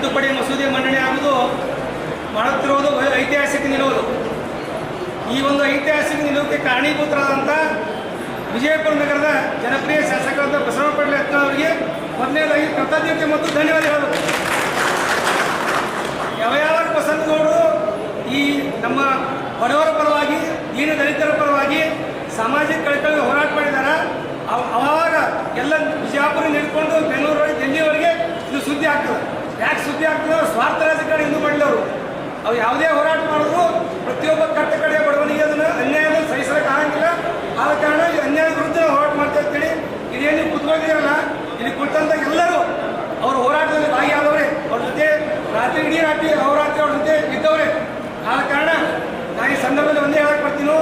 ತಿದ್ದುಪಡಿ ಮಸೂದೆ ಮಂಡನೆ ಆಗುವುದು ಮಾಡುತ್ತಿರುವುದು ಐತಿಹಾಸಿಕ ನಿಲುವು ಈ ಒಂದು ಐತಿಹಾಸಿಕ ನಿಲುವಕ್ಕೆ ಕಾರಣೀಭೂತರಾದಂಥ ವಿಜಯಪುರ ನಗರದ ಜನಪ್ರಿಯ ಶಾಸಕರಾದ ಬಸವಣ್ಣ ಯತ್ನ ಅವರಿಗೆ ಮೊದಲನೇದಾಗಿ ಕೃತಜ್ಞತೆ ಮತ್ತು ಧನ್ಯವಾದ ಹೇಳಬೇಕು ಯಾವ ಯಾವ ಬಸವನಗೌಡರು ಈ ನಮ್ಮ ಬಡವರ ಪರವಾಗಿ, ದೀನ ದಲಿತರ ಪರವಾಗಿ ಸಾಮಾಜಿಕ ಕಳಕಳಿ ಹೋರಾಟ ಮಾಡಿದಾರ? ಅವ- ಅವಾಗ ಎಲ್ಲ ಬಿಜಾಪುರ ನಿಂತ್ಕೊಂಡು ಬೆಂಗಳೂರೊಳಗೆ ಡೆಲ್ಲಿಯವರಿಗೆ ಇದು ಸುದ್ದಿ ಆಗ್ತದೆ. ಯಾಕೆ ಸುದ್ದಿ ಆಗ್ತದೆ? ಸ್ವಾರ್ಥ ರಾಜಕಾರಣ ಎಂದು ಮಾಡಿದವರು ಅವು ಯಾವುದೇ ಹೋರಾಟ ಮಾಡಿದ್ರು, ಪ್ರತಿಯೊಬ್ಬ ಕಟ್ಟ ಕಡೆಯ ಬಡವನಿಗೆ ಅದನ್ನು ಅನ್ಯಾಯದ ಸಹಿಸಲಿಕ್ಕೆ ಆಗಂಗಿಲ್ಲ. ಆದ ಕಾರಣ ಈ ಅನ್ಯಾಯದ ವಿರುದ್ಧ ನಾವು ಹೋರಾಟ ಮಾಡ್ತಾ ಇರ್ತೀನಿ ಇದೇನು ನೀವು ಕುತ್ಕೊಂಡಿರಲ್ಲ ಇಲ್ಲಿ ಕುಳಿತಂತ ಎಲ್ಲರೂ ಅವ್ರ ಹೋರಾಟದಲ್ಲಿ ಭಾಗಿಯಾದವ್ರೆ. ಅವ್ರ ಜೊತೆ ರಾತ್ರಿ, ಇಡೀ ರಾತ್ರಿ ಅವರಾತ್ರಿ ಅವ್ರ ಜೊತೆ ಇದ್ದವ್ರೆ. ಆದ ಕಾರಣ ನಾನು ಈ ಸಂದರ್ಭದಲ್ಲಿ ಒಂದೇ ಹೇಳಕ್ಕೆ ಬರ್ತೀನಿ.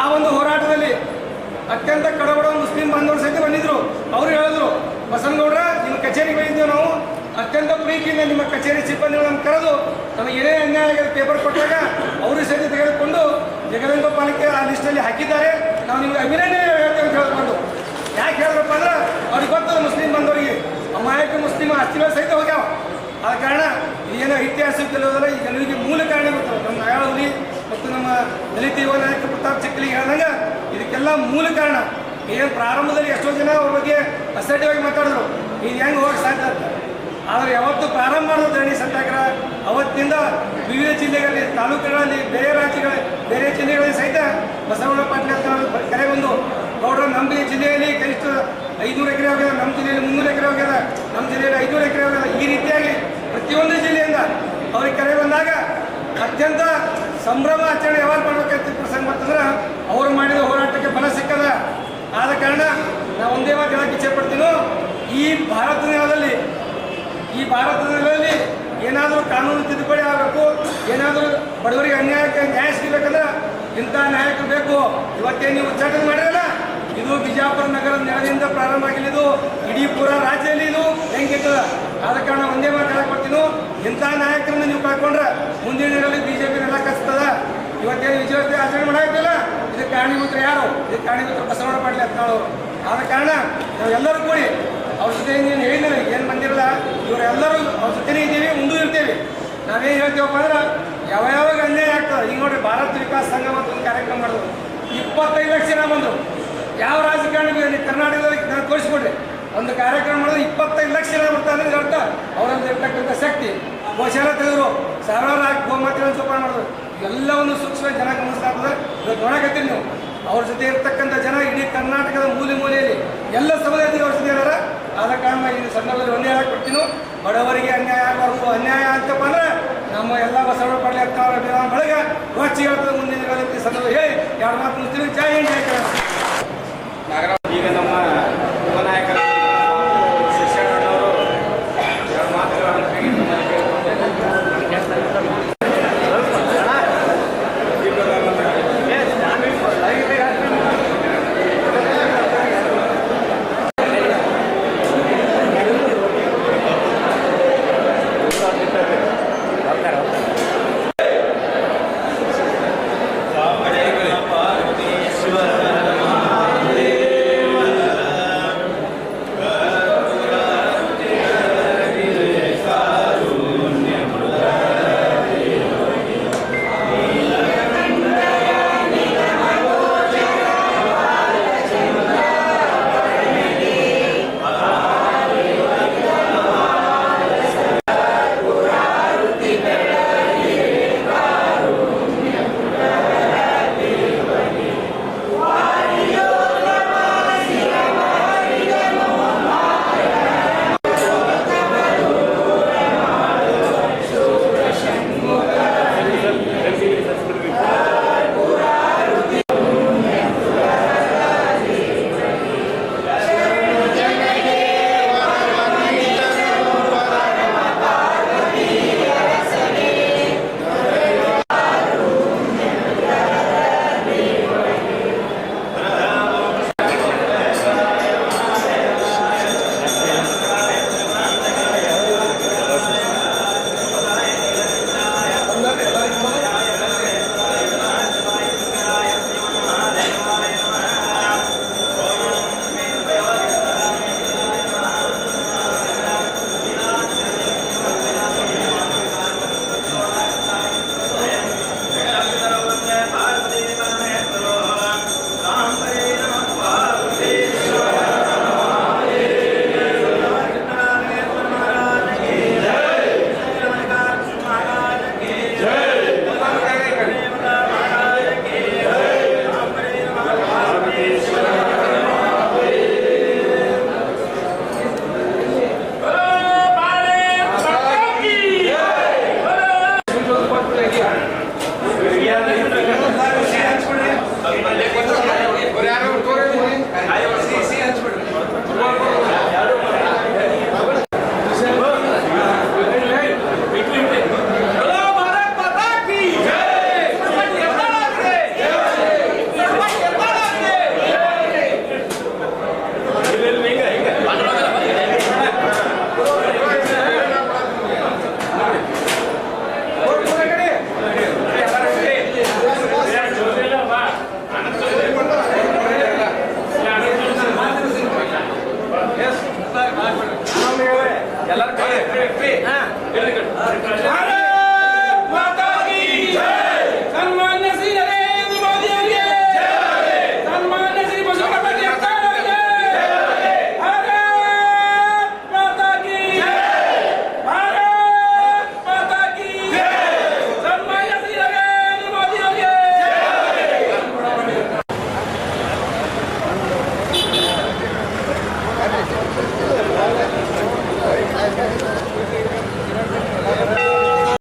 ಆ ಒಂದು ಹೋರಾಟದಲ್ಲಿ ಅತ್ಯಂತ ಕಡಬಡ ಮುಸ್ಲಿಂ ಬಾಂಧವರು ಸಹಿತ ಬಂದಿದ್ರು. ಅವರು ಹೇಳಿದ್ರು, ಬಸವನಗೌಡ್ರ, ನಿಮ್ಮ ಕಚೇರಿಗೆ ಬಂದಿದ್ದೇವೆ ನಾವು. ಅತ್ಯಂತ ಪ್ರೀತಿಯಿಂದ ನಿಮ್ಮ ಕಚೇರಿ ಸಿಬ್ಬಂದಿಗಳನ್ನು ಕರೆದು ತಮಗೆ ಏನೇ ಅನ್ಯಾಯ ಆಗಿದೆ ಪೇಪರ್ ಕೊಟ್ಟಾಗ ಅವರು ಸಹಿತ ತೆಗೆದುಕೊಂಡು ಜಗದಂಗ ಪಾಲಿಕೆ ಆ ಲಿಸ್ಟಲ್ಲಿ ಹಾಕಿದ್ದಾರೆ. ನಾವು ನಿಮಗೆ ಅಭಿನಂದನೆ ಹೇಳ್ತೇವೆ ಅಂತ ಹೇಳ್ಕೊಂಡು. ಯಾಕೆ ಹೇಳಿದ್ರಪ್ಪ ಅಂದ್ರೆ ಅವ್ರಿಗೆ ಗೊತ್ತದ ಮುಸ್ಲಿಂ ಬಂದವರಿಗೆ. ಅಮಾಯಕ ಮುಸ್ಲಿಂ ಆಸ್ತಿಗಳು ಸಹಿತ ಹೋಗ್ಯಾವ. ಆದ ಕಾರಣ ಏನು ಐತಿಹಾಸಿಕ ಈ ಜನರಿಗೆ ಮೂಲ ಕಾರಣ ಗೊತ್ತು. ನಮ್ಮ ನಾಯಾವಳಿ ಮತ್ತು ನಮ್ಮ ದಲಿತ ಯುವ ನಾಯಕ ಪ್ರತಾಪ್ ಚಿಕ್ಕಲಿ ಹೇಳಿದಂಗೆ ಇದಕ್ಕೆಲ್ಲ ಮೂಲ ಕಾರಣ. ಏನು ಪ್ರಾರಂಭದಲ್ಲಿ ಎಷ್ಟೋ ಜನ ಅವ್ರ ಬಗ್ಗೆ ಅಸಡ್ಡವಾಗಿ ಮಾತಾಡಿದ್ರು. ಇದು ಹೆಂಗೆ ಹೋಗಕ್ಕೆ ಸಾಧ್ಯ ಆದರೆ ಯಾವತ್ತು ಪ್ರಾರಂಭ ಮಾಡೋದು ಧರಣಿ ಸತ್ಯಾಗ್ರಹ ಅವತ್ತಿಂದ ವಿವಿಧ ಜಿಲ್ಲೆಗಳಲ್ಲಿ, ತಾಲೂಕುಗಳಲ್ಲಿ, ಬೇರೆ ರಾಜ್ಯಗಳ, ಬೇರೆ ಜಿಲ್ಲೆಗಳಲ್ಲಿ ಸಹಿತ ಬಸವಣ್ಣ ಪಾಟೀಲ್ ಕರೆ ಬಂದು ಗೌಡ್ರ ನಮ್ಮ ಜಿಲ್ಲೆಯಲ್ಲಿ ಕನಿಷ್ಠ ಐನೂರು ಎಕರೆ ಹೋಗ್ಯದ ನಮ್ಮ ಜಿಲ್ಲೆಯಲ್ಲಿ ಮುನ್ನೂರು ಎಕರೆ ಹೋಗ್ಯದ ನಮ್ಮ ಜಿಲ್ಲೆಯಲ್ಲಿ ಐದುನೂರು ಎಕರೆ ಹೋಗ್ಯದ ಈ ರೀತಿಯಾಗಿ ಪ್ರತಿಯೊಂದು ಜಿಲ್ಲೆಯಿಂದ ಅವ್ರಿಗೆ ಕರೆ ಬಂದಾಗ ಅತ್ಯಂತ ಸಂಭ್ರಮ ಆಚರಣೆ ಯಾವಾಗ ಮಾಡಬೇಕಂತ ಪ್ರಸಂಗ ಬರ್ತಂದ್ರೆ ಅವರು ಮಾಡಿದ ಹೋರಾಟಕ್ಕೆ ಫಲ ಸಿಕ್ಕದ. ಆದ ಕಾರಣ ನಾವು ಒಂದೇ ಮಾತು ಹೇಳಕ್ಕೆ ಇಚ್ಛೆ ಪಡ್ತೀನೋ. ಈ ಭಾರತ ಈ ಭಾರತದಲ್ಲಿ ಏನಾದರೂ ಕಾನೂನು ತಿದ್ದುಪಡಿ ಆಗಬೇಕು, ಏನಾದರೂ ಬಡವರಿಗೆ ಅನ್ಯಾಯಕ್ಕೆ ನ್ಯಾಯ ಸಿಗಬೇಕಂದ್ರೆ ಇಂಥ ನಾಯಕರು ಬೇಕು. ಇವತ್ತೇ ನೀವು ಉಚ್ಚಾಟನೆ ಮಾಡಿರಲ್ಲ? ಇದು ಬಿಜಾಪುರ ನಗರ ನೆಲದಿಂದ ಪ್ರಾರಂಭ ಆಗಿಲ್ಲ ಇದು ಇಡೀ ಪೂರ ರಾಜ್ಯದಲ್ಲಿ ಇದು ಹೆಂಗೆ ಆದ ಕಾರಣ ಒಂದೇ ಮಾತು ಕೊಡ್ತೀನಿ ಇಂಥ ನಾಯಕರನ್ನ ನೀವು ಕಳ್ಕೊಂಡ್ರೆ ಮುಂದಿನ ದಿನಗಳಲ್ಲಿ ಬಿಜೆಪಿ ನೆಲ ಕಸ್ತದ ಇವತ್ತೇನು ವಿಜಯೋತ್ಸವ ಆಚರಣೆ ಇದು ಇದಕ್ಕೆ ಕಾರಣೀಭೂತರು ಯಾರು? ಇದಕ್ಕೆ ಕಾರಣೀಭೂತರು ಬಸವಣ್ಣ ಪಾಟೀಲ್ ಅಂತ ಆದ ಕಾರಣ ನಾವೆಲ್ಲರೂ ಕೂಡಿ ಅವ್ರ ಏನು ಹೇಳಿದ್ದೇನೆ ಏನು ಬಂದಿರಲ್ಲ? ಇವರೆಲ್ಲರೂ ಔಷಧಿನೇ ಇದ್ದೀವಿ, ಮುಂದೂ ಇರ್ತೀವಿ. ನಾವೇನು ಹೇಳ್ತೀವಪ್ಪ ಅಂದ್ರೆ ಯಾವ ಯಾವಾಗ ಅನ್ಯಾಯ ಆಗ್ತದೆ ಈಗ ನೋಡ್ರಿ, ಭಾರತ ವಿಕಾಸ ಸಂಘ ಅಂತ ಒಂದು ಕಾರ್ಯಕ್ರಮ ಮಾಡಿದ್ರು. ಇಪ್ಪತ್ತೈದು ಲಕ್ಷ ಜನ ಬಂದರು. ಯಾವ ರಾಜಕಾರಣಿಗೂ ಏನು ಕರ್ನಾಟಕದಲ್ಲಿ ನಾನು ತೋರಿಸ್ಕೊಡ್ರಿ. ಒಂದು ಕಾರ್ಯಕ್ರಮ ಮಾಡಿದ್ರೆ ಇಪ್ಪತ್ತೈದು ಲಕ್ಷ ಜನ ಬರ್ತಾರೆ ಅಂದ್ರೆ ಅರ್ಥ. ಅವರಲ್ಲಿ ಇರ್ತಕ್ಕಂಥ ಶಕ್ತಿ. ಗೋಶಾಲ ತೆಗೆದ್ರು ಸಾವಿರಾರು ಹಾಕಿ ಗೋಮಾತೆಗಳನ್ನು ಸ್ವಲ್ಪ ಮಾಡಿದ್ರು. ಎಲ್ಲವನ್ನು ಸೂಕ್ಷ್ಮ ಜನ ಗಮನಿಸ್ತಾ ಇರ್ತದೆ ಇವತ್ತು ನೀವು. ಅವ್ರ ಜೊತೆ ಇರ್ತಕ್ಕಂಥ ಜನ ಇಡೀ ಕರ್ನಾಟಕದ ಮೂಲೆ ಮೂಲೆಯಲ್ಲಿ ಎಲ್ಲ ಸಮುದಾಯದಲ್ಲಿ ಅವ್ರ ಜೊತೆ ಇದಾರ. ಆದ ಕಾರಣ ಈ ಸಂದರ್ಭದಲ್ಲಿ ಒಂದೇ ಹೇಳಕ್ ಕೊಡ್ತೀನಿ. ಬಡವರಿಗೆ ಅನ್ಯಾಯ ಆಗಬಾರ್ದು. ಅನ್ಯಾಯ ಅಂತಪ್ಪ ಅಂದ್ರೆ ನಮ್ಮ ಎಲ್ಲ ಬಸವಣ್ಣ ಪಡ್ಲಿ ಅಕ್ಕವರ ಬೆಳಗ್ಗೆ ಹೇಳ್ತದೆ ಮುಂದಿನ ಸಂದರ್ಭ ಹೇಳಿ. ಎರಡು ಮಾತು ಮುಂಚಿನ ಜೈ ಹಿಂದ್, ಜೈ